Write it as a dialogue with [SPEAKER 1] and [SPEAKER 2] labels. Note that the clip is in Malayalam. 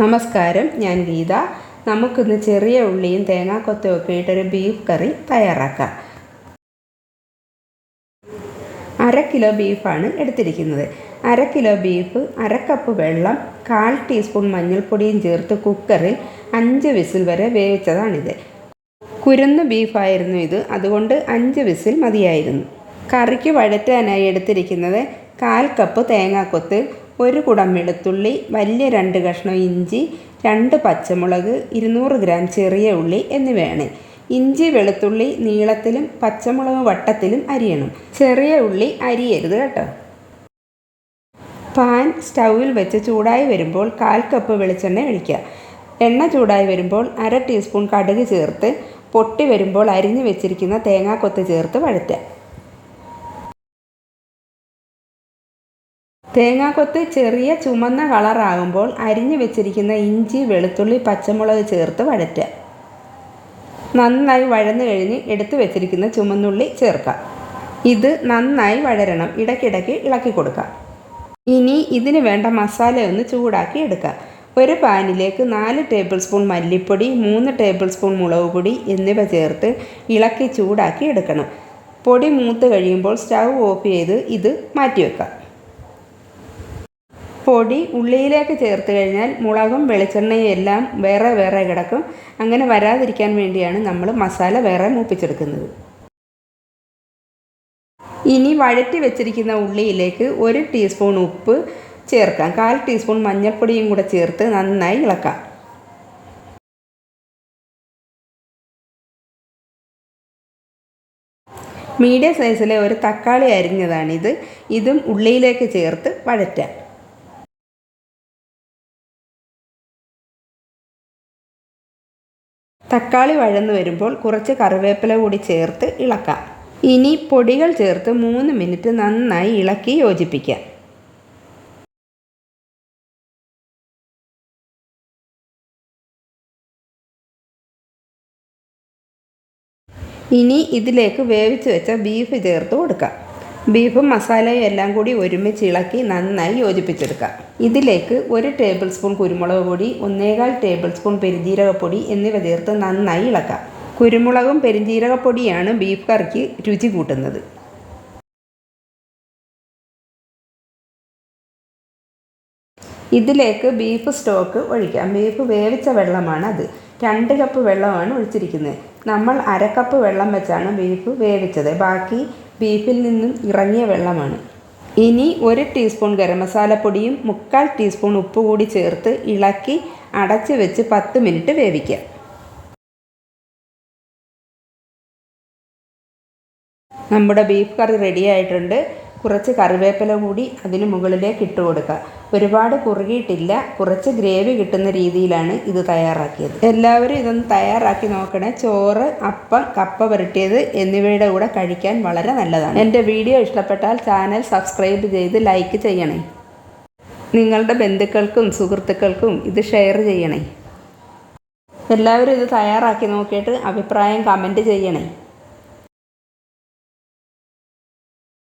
[SPEAKER 1] നമസ്കാരം ഞാൻ ഗീത. നമുക്കിന്ന് ചെറിയ ഉള്ളിയും തേങ്ങാക്കൊത്തും ഒക്കെ ഇട്ടൊരു ബീഫ് കറി തയ്യാറാക്കാം. അര കിലോ ബീഫാണ് എടുത്തിരിക്കുന്നത്. അര കിലോ ബീഫ് അര കപ്പ് വെള്ളം കാൽ ടീസ്പൂൺ മഞ്ഞൾപ്പൊടിയും ചേർത്ത് കുക്കറിൽ അഞ്ച് വിസിൽ വരെ വേവിച്ചതാണിത്. കുരുന്ന് ബീഫായിരുന്നു ഇത്. അതുകൊണ്ട് അഞ്ച് വിസിൽ മതിയായിരുന്നു. കറിക്ക് വഴറ്റാനായി എടുത്തിരിക്കുന്നത് കാൽ കപ്പ് തേങ്ങാക്കൊത്ത് ഒരു കുടം വെളുത്തുള്ളി വലിയ രണ്ട് കഷ്ണം ഇഞ്ചി രണ്ട് പച്ചമുളക് ഇരുന്നൂറ് ഗ്രാം ചെറിയ ഉള്ളി എന്നിവയാണ്. ഇഞ്ചി വെളുത്തുള്ളി നീളത്തിലും പച്ചമുളക് വട്ടത്തിലും അരിയണം. ചെറിയ ഉള്ളി അരിയരുത് കേട്ടോ. പാൻ സ്റ്റൗവിൽ വെച്ച് ചൂടായി വരുമ്പോൾ കാൽ കപ്പ് വെളിച്ചെണ്ണ ഒഴിക്കുക. എണ്ണ ചൂടായി വരുമ്പോൾ അര ടീസ്പൂൺ കടുക് ചേർത്ത് പൊട്ടി വരുമ്പോൾ അരിഞ്ഞു വെച്ചിരിക്കുന്ന തേങ്ങാക്കൊത്ത് ചേർത്ത് വഴറ്റുക. തേങ്ങാക്കൊത്ത് ചെറിയ ചുമന്ന കളറാകുമ്പോൾ അരിഞ്ഞു വെച്ചിരിക്കുന്ന ഇഞ്ചി വെളുത്തുള്ളി പച്ചമുളക് ചേർത്ത് വഴറ്റുക. നന്നായി വഴന്നു കഴിഞ്ഞ് എടുത്തു വെച്ചിരിക്കുന്ന ചുമന്നുള്ളി ചേർക്കാം ഇത് നന്നായി വഴരണം. ഇടയ്ക്കിടയ്ക്ക് ഇളക്കി കൊടുക്കാം ഇനി ഇതിന് വേണ്ട മസാല ഒന്ന് ചൂടാക്കി എടുക്കാം ഒരു പാനിലേക്ക് നാല് ടേബിൾ സ്പൂൺ മല്ലിപ്പൊടി മൂന്ന് ടേബിൾ സ്പൂൺ മുളക് പൊടി എന്നിവ ചേർത്ത് ഇളക്കി ചൂടാക്കി എടുക്കണം. പൊടി മൂത്ത് കഴിയുമ്പോൾ സ്റ്റൗ ഓഫ് ചെയ്ത് ഇത് മാറ്റിവെക്കാം പൊടി ഉള്ളിയിലേക്ക് ചേർത്ത് കഴിഞ്ഞാൽ മുളകും വെളിച്ചെണ്ണയും എല്ലാം വേറെ വേറെ കിടക്കും. അങ്ങനെ വരാതിരിക്കാൻ വേണ്ടിയാണ് നമ്മൾ മസാല വേറെ മൂപ്പിച്ചെടുക്കുന്നത്. ഇനി വഴറ്റി വെച്ചിരിക്കുന്ന ഉള്ളിയിലേക്ക് ഒരു ടീസ്പൂൺ ഉപ്പ് ചേർക്കാം. കാൽ ടീസ്പൂൺ മഞ്ഞൾപ്പൊടിയും കൂടെ ചേർത്ത് നന്നായി ഇളക്കാം. മീഡിയം സൈസിലെ ഒരു തക്കാളി അരിഞ്ഞതാണിത്. ഇതും ഉള്ളിയിലേക്ക് ചേർത്ത് വഴറ്റാം. തക്കാളി വഴന്നു വരുമ്പോൾ കുറച്ച് കറിവേപ്പില കൂടി ചേർത്ത് ഇളക്കാം. ഇനി പൊടികൾ ചേർത്ത് മൂന്ന് മിനിറ്റ് നന്നായി ഇളക്കി യോജിപ്പിക്കാം. ഇനി ഇതിലേക്ക് വേവിച്ച് വെച്ച ബീഫ് ചേർത്ത് കൊടുക്കാം. ബീഫും മസാലയും എല്ലാം കൂടി ഒരുമിച്ച് ഇളക്കി നന്നായി യോജിപ്പിച്ചെടുക്കാം. ഇതിലേക്ക് ഒരു ടേബിൾ സ്പൂൺ കുരുമുളക് പൊടി ഒന്നേകാൽ ടേബിൾ സ്പൂൺ പെരുജീരകപ്പൊടി എന്നിവ ചേർത്ത് നന്നായി ഇളക്കാം. കുരുമുളകും പെരിഞ്ജീരകപ്പൊടിയാണ് ബീഫ് കറിക്ക് രുചി കൂട്ടുന്നത്. ഇതിലേക്ക് ബീഫ് സ്റ്റോക്ക് ഒഴിക്കാം. ബീഫ് വേവിച്ച വെള്ളമാണ് അത്. രണ്ട് കപ്പ് വെള്ളമാണ് ഒഴിച്ചിരിക്കുന്നത്. നമ്മൾ അര കപ്പ് വെള്ളം വെച്ചാണ് ബീഫ് വേവിച്ചത്. ബാക്കി ബീഫിൽ നിന്നും ഇറങ്ങിയ വെള്ളമാണ്. ഇനി ഒരു ടീസ്പൂൺ ഗരം മസാലപ്പൊടിയും മുക്കാൽ ടീസ്പൂൺ ഉപ്പ് കൂടി ചേർത്ത് ഇളക്കി അടച്ചു വെച്ച് പത്ത് മിനിറ്റ് വേവിക്കുക നമ്മുടെ ബീഫ് കറി റെഡി ആയിട്ടുണ്ട്. കുറച്ച് കറിവേപ്പില കൂടി അതിന് മുകളിലേക്ക് ഇട്ട് കൊടുക്കുക. ഒരുപാട് കുറുകിയിട്ടില്ല. കുറച്ച് ഗ്രേവി കിട്ടുന്ന രീതിയിലാണ് ഇത് തയ്യാറാക്കിയത്. എല്ലാവരും ഇതൊന്ന് തയ്യാറാക്കി നോക്കണേ. ചോറ് അപ്പം കപ്പ പുരട്ടിയത് എന്നിവയുടെ കൂടെ കഴിക്കാൻ വളരെ നല്ലതാണ്. എന്റെ വീഡിയോ ഇഷ്ടപ്പെട്ടാൽ ചാനൽ സബ്സ്ക്രൈബ് ചെയ്ത് ലൈക്ക് ചെയ്യണേ. നിങ്ങളുടെ ബന്ധുക്കൾക്കും സുഹൃത്തുക്കൾക്കും ഇത് ഷെയർ ചെയ്യണേ. എല്ലാവരും ഇത് തയ്യാറാക്കി നോക്കിയിട്ട് അഭിപ്രായം കമന്റ് ചെയ്യണേ.